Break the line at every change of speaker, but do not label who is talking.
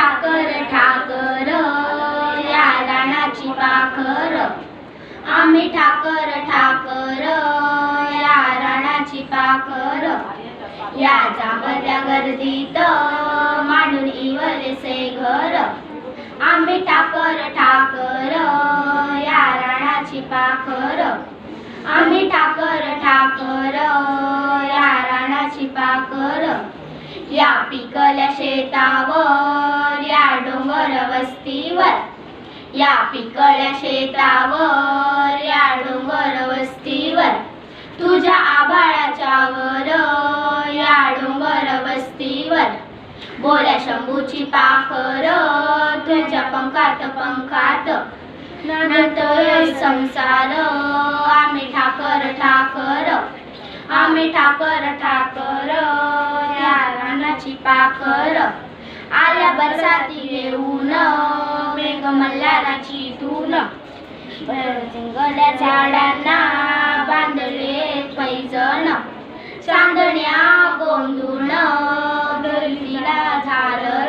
ठाकर ठाकर या रानाची पाखर. आम्ही ठाकर ठाकर या रानाची पाखर. या जांभत्या गर्दीत मांडून इवलेसे घर. आम्ही ठाकर ठाकर या रानाची पाखर. आम्ही ठाकर ठाकर या रानाची पाखर. या पिकल्या शेतावर वस्तीवर. या पिकळ्या शेतावर या डोंगर वस्तीवर. तुझ्या आभाळाच्या वर या डोंगर वस्तीवर. बोल्या शंभूची पाखर तुझ्या पंखात पंखात. नांदतोय संसार आम्ही ठाकर ठाकर. आम्ही ठाकर ठाकर या रानाची पाखर. साथी येऊन मेघ मल्हाराची धून झाडांना बांधले पैजण. चांदण्या गोंधून गर्दीला झालं